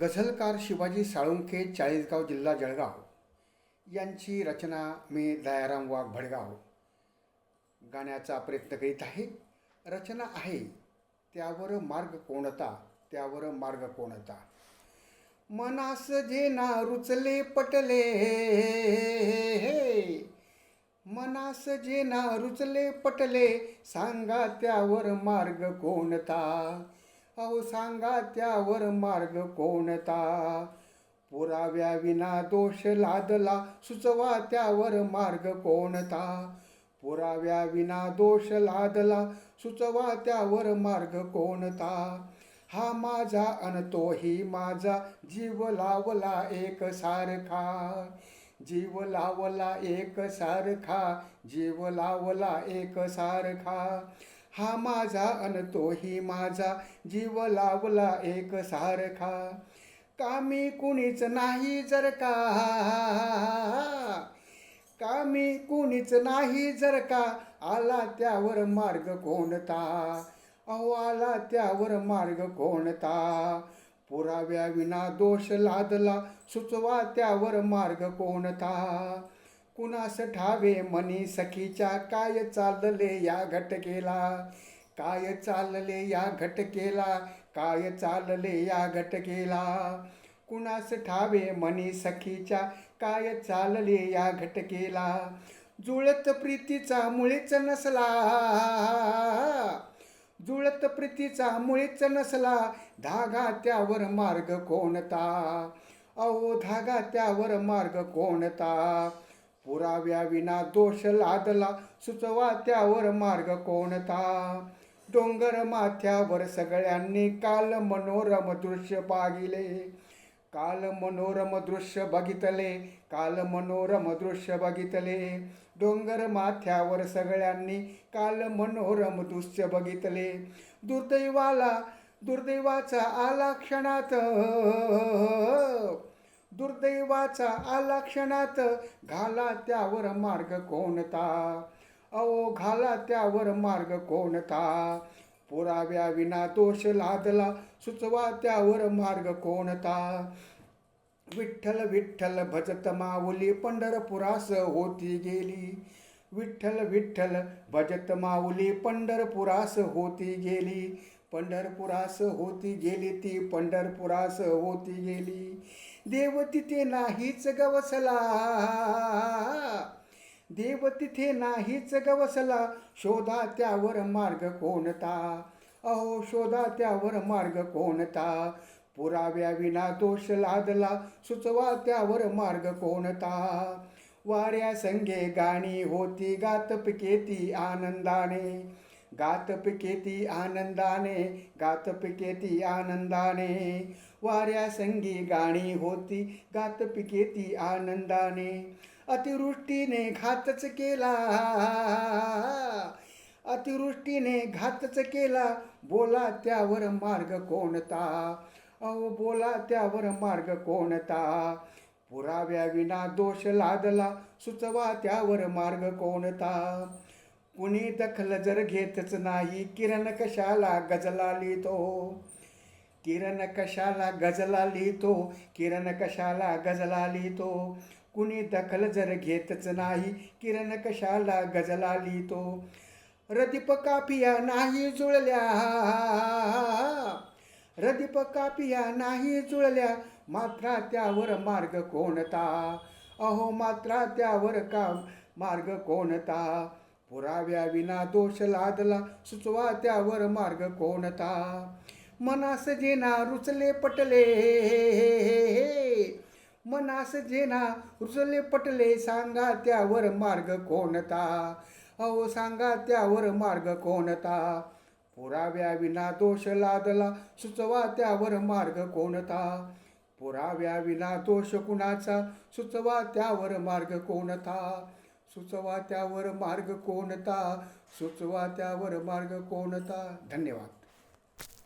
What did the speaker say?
गझलकार शिवाजी साळुंखे चाळीसगाव जिल्हा जळगाव यांची रचना मी दयाराम वाघ भडगाव गाण्याचा प्रयत्न करीत आहे. रचना आहे. त्यावर मार्ग कोणता? त्यावर मार्ग कोणता? मनास जे ना रुचले पटले हे मनास जे ना रुचले पटले सांगा त्यावर मार्ग कोणता? अहो सांगा त्यावर मार्ग कोणता? पुराव्या विना दोष लादला सुचवा त्यावर मार्ग कोणता? पुराव्या विना दोष लादला सुचवा त्यावर मार्ग कोणता? हा माझा अन तोही माझा जीव लावला एक सारखा. जीव लावला एक सारखा जीव लावला एक सारखा. हा माझा अन तोही माझा जीव लावला एक सारखा कामी कुणीच नाही जर का. कामी कुणीच नाही जर का आला त्यावर मार्ग कोणता? अहो आला त्यावर मार्ग कोणता? पुराव्या विना दोष लादला सुचवा त्यावर मार्ग कोणता? कुणास ठावे? मनी सखीच्या काय चालले या घटकेला? काय चालले या घटकेला? काय चालले या घटकेला? कुणास ठावे? मनी सखीच्या काय चालले या घटकेला? जुळत प्रीतीचा मुळीच नसला. जुळत प्रीतीचा मुळीच नसला. धागा त्यावर मार्ग कोणता? अहो धागा त्यावर मार्ग कोणता? पुराव्या विना दोष लादला सुचवा त्यावर मार्ग कोणता? डोंगर माथ्यावर सगळ्यांनी काल मनोरम दृश्य पाहिले. काल मनोरम दृश्य बघितले काल मनोरम दृश्य बघितले. डोंगर माथ्यावर सगळ्यांनी काल मनोरम दृश्य बघितले. दुर्दैवाला दुर्दैवाचा आला क्षणात. दुर्दैवाचा आला क्षणात घाला त्यावर मार्ग कोणता? अहो घाला त्यावर मार्ग कोणता? पुराव्या विना दोष लादला सुचवा त्यावर मार्ग कोणता? विठ्ठल विठ्ठल भजत माऊली पंढरपुरास होती गेली. विठ्ठल विठ्ठल भजत माऊली पंढरपुरास होती गेली. पंढरपुरास होती गेली ती पंढरपुरास होती गेली. देव तिथे नाहीच गवसला. देव तिथे नाहीच गवसला. शोधा त्यावर मार्ग कोणता? अहो शोधा त्यावर मार्ग कोणता? पुराव्या विना दोष लादला सुचवा त्यावर मार्ग कोणता? वाऱ्या संगे गाणी होती गात पिकेती आनंदाने. गात पिकेती आनंदाने गात पिकेती आनंदाने वाऱ्या संगी गाणी होती गात पिकेती आनंदाने अतिवृष्टीने घातच केला अतिवृष्टीने घातच केला बोला त्यावर मार्ग कोणता अहो बोला त्यावर मार्ग कोणता पुराव्या विना दोष लादला सुचवा त्यावर मार्ग कोणता कुणी दखल जर घेतच नाही किरण कशाला गजला लिहितो? किरण कशाला गजला लिहितो? किरण कशाला गजला लिहितो? कुणी दखल जर घेतच नाही किरण कशाला गजला लिहितो? रदीप कापिया नाही जुळल्या. रदीप कापिया नाही जुळल्या. मात्रा त्यावर मार्ग कोणता? अहो मात्रा त्यावर का मार्ग कोणता? पुराव्या विना दोष लादला सुचवा त्यावर मार्ग कोणता? मनास जेना रुचले पटले मनास जेना रुचले पटले सांगा त्यावर मार्ग कोणता? अहो सांगा त्यावर मार्ग कोणता? पुराव्या विना दोष लादला सुचवा त्यावर मार्ग कोणता? पुराव्या विना दोष कुणाचा सुचवा त्यावर मार्ग कोणता? सुचवा त्यावर मार्ग कोणता? सुचवा त्यावर मार्ग कोणता? धन्यवाद.